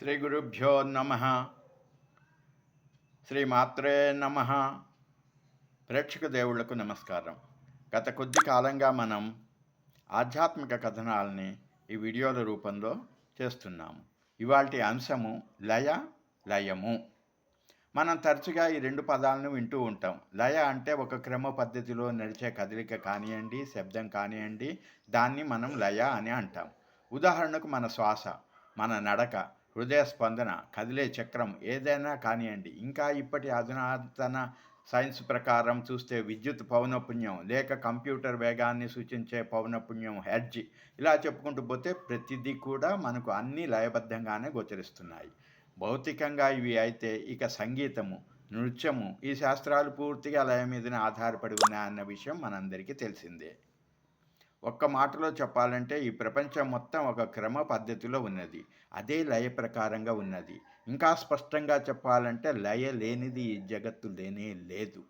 శ్రీ గురుభ్యో నమ. శ్రీ మాత్రే నమ. ప్రేక్షక దేవుళ్ళకు నమస్కారం. గత కొద్ది కాలంగా మనం ఆధ్యాత్మిక కథనాలని ఈ వీడియోల రూపంలో చేస్తున్నాము. ఇవాటి అంశము లయ లయము. మనం తరచుగా ఈ రెండు పదాలను వింటూ ఉంటాం. లయ అంటే ఒక క్రమ పద్ధతిలో నడిచే కదలిక కానివ్వండి శబ్దం కానివ్వండి దాన్ని మనం లయ అని అంటాం. ఉదాహరణకు మన శ్వాస మన నడక హృదయ స్పందన కదిలే చక్రం ఏదైనా కానివ్వండి ఇంకా ఇప్పటి అధునాతన సైన్స్ ప్రకారం చూస్తే విద్యుత్ పౌనపుణ్యం లేక కంప్యూటర్ వేగాన్ని సూచించే పౌనపుణ్యం హెడ్జ్ ఇలా చెప్పుకుంటూ పోతే ప్రతిదీ కూడా మనకు అన్ని లయబద్ధంగానే గోచరిస్తున్నాయి. భౌతికంగా ఇవి అయితే ఇక సంగీతము నృత్యము ఈ శాస్త్రాలు పూర్తిగా లయ మీదనే ఆధారపడి ఉన్నాయన్న విషయం మనందరికీ తెలిసిందే. ఒక్క మాటలో చెప్పాలంటే ఈ ప్రపంచం మొత్తం ఒక క్రమ పద్ధతిలో ఉన్నది. అదే లయ ప్రకారంగా ఉన్నది. ఇంకా స్పష్టంగా చెప్పాలంటే లయ లేనిది ఈ జగత్తు లేనే లేదు.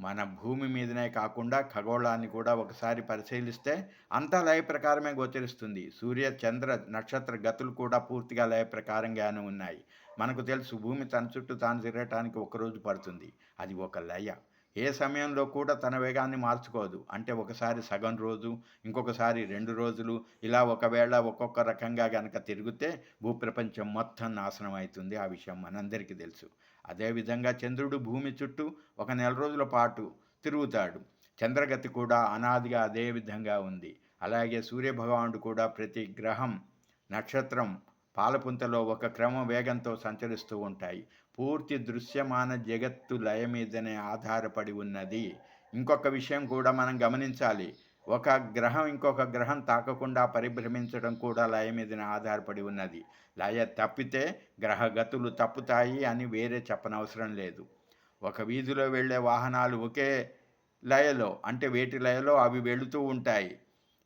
మన భూమి మీదనే కాకుండా ఖగోళాన్ని కూడా ఒకసారి పరిశీలిస్తే అంతా లయ ప్రకారమే గోచరిస్తుంది. సూర్య చంద్ర నక్షత్ర గతులు కూడా పూర్తిగా లయ ప్రకారంగానే ఉన్నాయి. మనకు తెలుసు భూమి తన చుట్టూ తాను తిరగటానికి ఒక రోజు పడుతుంది. అది ఒక లయ. ఏ సమయంలో కూడా తన వేగాన్ని మార్చుకోదు. అంటే ఒకసారి సగం రోజు ఇంకొకసారి రెండు రోజులు ఇలా ఒకవేళ ఒక్కొక్క రకంగా గనక తిరిగితే భూప్రపంచం మొత్తం నాశనం అవుతుంది ఆ విషయం మనందరికీ తెలుసు. అదేవిధంగా చంద్రుడు భూమి చుట్టూ ఒక నెల రోజుల పాటు తిరుగుతాడు. చంద్రగతి కూడా అనాదిగా అదే విధంగా ఉంది. అలాగే సూర్యభగవానుడు కూడా ప్రతి గ్రహం నక్షత్రం పాలపుంతలో ఒక క్రమ వేగంతో సంచరిస్తూ ఉంటాయి. పూర్తి దృశ్యమాన జగత్తు లయ మీదనే ఆధారపడి ఉన్నది. ఇంకొక విషయం కూడా మనం గమనించాలి. ఒక గ్రహం ఇంకొక గ్రహం తాకకుండా పరిభ్రమించడం కూడా లయ మీదనే ఆధారపడి ఉన్నది. లయ తప్పితే గ్రహగతులు తప్పుతాయి అని వేరే చెప్పనవసరం లేదు. ఒక వీధిలో వెళ్ళే వాహనాలు ఒకే లయలో అంటే వేటి లయలో అవి వెళుతూ ఉంటాయి.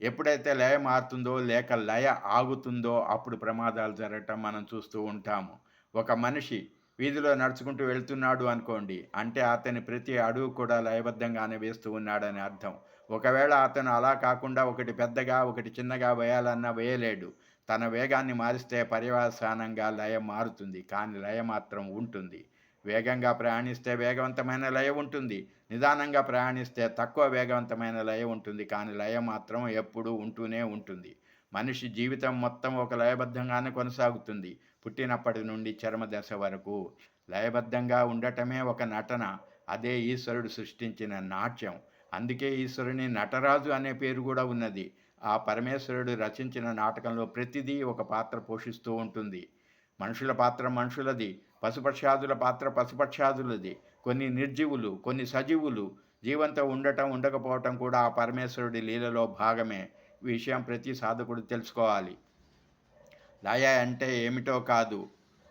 ఎప్పుడైతే లయ మారుతుందో లేక లయ ఆగుతుందో అప్పుడు ప్రమాదాలు జరగటం మనం చూస్తూ ఉంటాము. ఒక మనిషి వీధిలో నడుచుకుంటూ వెళ్తున్నాడు అనుకోండి అంటే అతని ప్రతి అడుగు కూడా లయబద్ధంగానే వేస్తూ ఉన్నాడని అర్థం. ఒకవేళ అతను అలా కాకుండా ఒకటి పెద్దగా ఒకటి చిన్నగా వేయాలన్నా వేయలేడు. తన వేగాన్ని మారిస్తే పర్యవసానంగా లయ మారుతుంది కానీ లయ మాత్రం ఉంటుంది. వేగంగా ప్రయాణిస్తే వేగవంతమైన లయ ఉంటుంది. నిదానంగా ప్రయాణిస్తే తక్కువ వేగవంతమైన లయ ఉంటుంది. కానీ లయ మాత్రం ఎప్పుడూ ఉంటూనే ఉంటుంది. మనిషి జీవితం మొత్తం ఒక లయబద్ధంగానే కొనసాగుతుంది. పుట్టినప్పటి నుండి చర్మ దశ వరకు లయబద్ధంగా ఉండటమే ఒక నటన. అదే ఈశ్వరుడు సృష్టించిన నాట్యం. అందుకే ఈశ్వరుని నటరాజు అనే పేరు కూడా ఉన్నది. ఆ పరమేశ్వరుడు రచించిన నాటకంలో ప్రతిదీ ఒక పాత్ర పోషిస్తూ ఉంటుంది. మనుషుల పాత్ర మనుషులది. పశుపక్షాదుల పాత్ర పశుపక్షాదులది కొన్ని నిర్జీవులు కొన్ని సజీవులు జీవంతో ఉండటం ఉండకపోవటం కూడా ఆ పరమేశ్వరుడి లీలలో భాగమే. విషయం ప్రతి సాధకుడు తెలుసుకోవాలి. లయ అంటే ఏమిటో కాదు.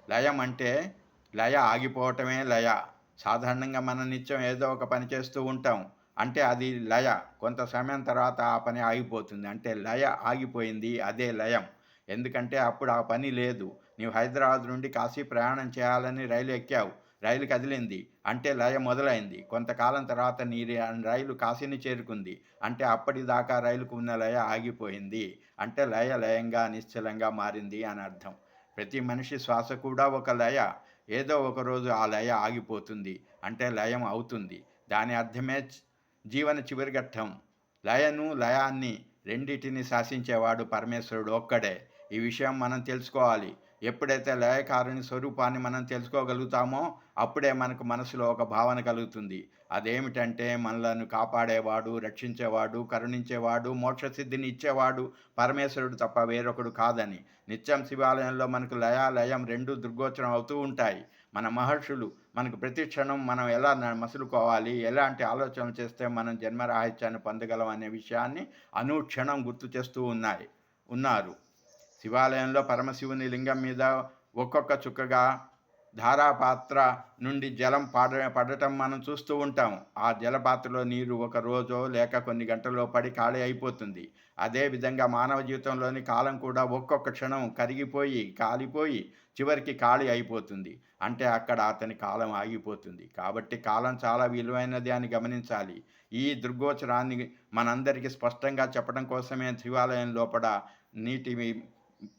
లయం అంటే లయ ఆగిపోవటమే లయ. సాధారణంగా మన నిత్యం ఏదో ఒక పని చేస్తూ ఉంటాం. అంటే అది లయ. కొంత సమయం తర్వాత ఆ పని ఆగిపోతుంది. అంటే లయ ఆగిపోయింది అదే లయం. ఎందుకంటే అప్పుడు ఆ పని లేదు. నీవు హైదరాబాద్ నుండి కాశీ ప్రయాణం చేయాలని రైలు ఎక్కావు. రైలు కదిలింది. అంటే లయ మొదలైంది. కొంతకాలం తర్వాత నీ రైలు కాశీని చేరుకుంది. అంటే అప్పటిదాకా రైలుకు ఉన్న లయ ఆగిపోయింది. అంటే లయ లయంగా నిశ్చలంగా మారింది అని అర్థం. ప్రతి మనిషి శ్వాస కూడా ఒక లయ. ఏదో ఒక రోజు ఆ లయ ఆగిపోతుంది. అంటే లయం అవుతుంది. దాని అర్థమే జీవన చివరి ఘట్టం లయను లయాన్ని రెండింటిని శాసించేవాడు పరమేశ్వరుడు ఒక్కడే. ఈ విషయం మనం తెలుసుకోవాలి. ఎప్పుడైతే లయకారుని స్వరూపాన్ని మనం తెలుసుకోగలుగుతామో అప్పుడే మనకు మనసులో ఒక భావన కలుగుతుంది. అదేమిటంటే మనలను కాపాడేవాడు రక్షించేవాడు కరుణించేవాడు మోక్షసిద్ధిని ఇచ్చేవాడు పరమేశ్వరుడు తప్ప వేరొకడు కాదని. నిత్యం శివాలయంలో మనకు లయ లయం రెండు దుర్గోచరం అవుతూ ఉంటాయి. మన మహర్షులు మనకు ప్రతి క్షణం మనం ఎలా మసులుకోవాలి ఎలాంటి ఆలోచనలు చేస్తే మనం జన్మరాహిత్యాన్ని పొందగలం అనే విషయాన్ని అనుక్షణం గుర్తు చేస్తూ ఉన్నాయి ఉన్నారు. శివాలయంలో పరమశివుని లింగం మీద ఒక్కొక్క చుక్కగా ధారాపాత్ర నుండి జలం పడ పడటం మనం చూస్తూ ఉంటాం ఆ జలపాత్రలో నీరు ఒక రోజో లేక కొన్ని గంటల్లో పడి ఖాళీ అయిపోతుంది. అదేవిధంగా మానవ జీవితంలోని కాలం కూడా ఒక్కొక్క క్షణం కరిగిపోయి కాలిపోయి చివరికి ఖాళీ అయిపోతుంది. అంటే అక్కడ అతని కాలం ఆగిపోతుంది. కాబట్టి కాలం చాలా విలువైనది అని గమనించాలి. ఈ దుర్గోచరాన్ని మనందరికీ స్పష్టంగా చెప్పడం కోసమే శివాలయం లోపల నీటి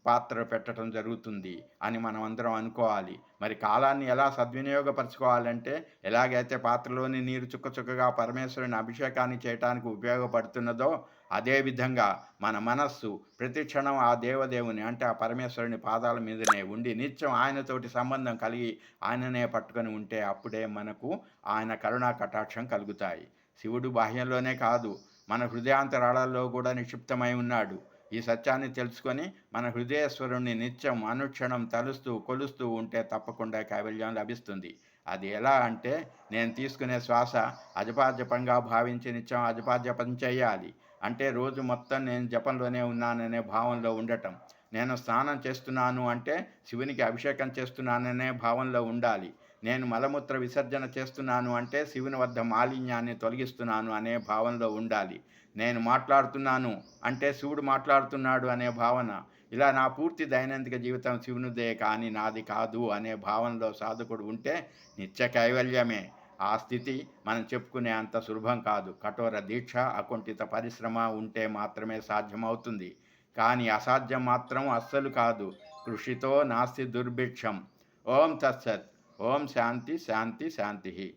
పాత్ర పెట్టడం జరుగుతుంది అని మనం అందరం అనుకోవాలి. మరి కాలాన్ని ఎలా సద్వినియోగపరచుకోవాలంటే ఎలాగైతే పాత్రలోని నీరు చుక్క చుక్కగా పరమేశ్వరుని అభిషేకాన్ని చేయటానికి ఉపయోగపడుతున్నదో అదేవిధంగా మన మనస్సు ప్రతి క్షణం ఆ దేవదేవుని అంటే ఆ పరమేశ్వరుని పాదాల మీదనే ఉండి నిత్యం ఆయనతోటి సంబంధం కలిగి ఆయననే పట్టుకొని ఉంటే అప్పుడే మనకు ఆయన కరుణా కటాక్షం కలుగుతాయి. శివుడు బాహ్యంలోనే కాదు మన హృదయాంతరాళాల్లో కూడా నిక్షిప్తమై ఉన్నాడు. ఈ సత్యాన్ని తెలుసుకొని మన హృదయేశ్వరుణ్ణి నిత్యం అనుక్షణం తలుస్తూ కొలుస్తూ ఉంటే తప్పకుండా కైవల్యం లభిస్తుంది. అది ఎలా అంటే నేను తీసుకునే శ్వాస అజపాజపంగా భావించి నిత్యం అజపాజపం చేయాలి. అంటే రోజు మొత్తం నేను జపంలోనే ఉన్నాననే భావంలో ఉండటం. నేను స్నానం చేస్తున్నాను అంటే శివునికి అభిషేకం చేస్తున్నాననే భావంలో ఉండాలి. నేను మలమూత్ర విసర్జన చేస్తున్నాను అంటే శివుని వద్ద మాలిన్యాన్ని తొలగిస్తున్నాను అనే భావంలో ఉండాలి. నేను మాట్లాడుతున్నాను అంటే శివుడు మాట్లాడుతున్నాడు అనే భావన. ఇలా నా పూర్తి దైనందిక జీవితం శివునిదే కానీ నాది కాదు అనే భావనలో సాధకుడు ఉంటే నిత్య కైవల్యమే. ఆ స్థితి మనం చెప్పుకునే అంత సులభం కాదు. కఠోర దీక్ష అకుంఠిత పరిశ్రమ ఉంటే మాత్రమే సాధ్యమవుతుంది. కానీ అసాధ్యం మాత్రం అస్సలు కాదు. కృషితో నాస్తి దుర్భిక్షం. ఓం తత్సత్. ఓం శాంతి శాంతి శాంతి.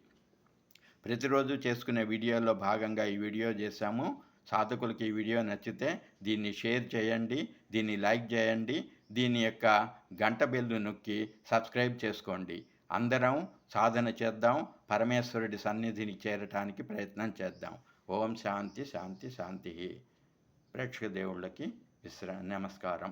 ప్రతిరోజు చేసుకునే వీడియోలో భాగంగా ఈ వీడియో చేశాము. సాధకులకి ఈ వీడియో నచ్చితే దీన్ని షేర్ చేయండి దీన్ని లైక్ చేయండి దీని యొక్క గంట బెల్లు నొక్కి సబ్స్క్రైబ్ చేసుకోండి. అందరం సాధన చేద్దాం పరమేశ్వరుడి సన్నిధిని చేరటానికి ప్రయత్నం చేద్దాం. ఓం శాంతి శాంతి శాంతి. ప్రేక్షక దేవుళ్ళకి విశ్రా నమస్కారం.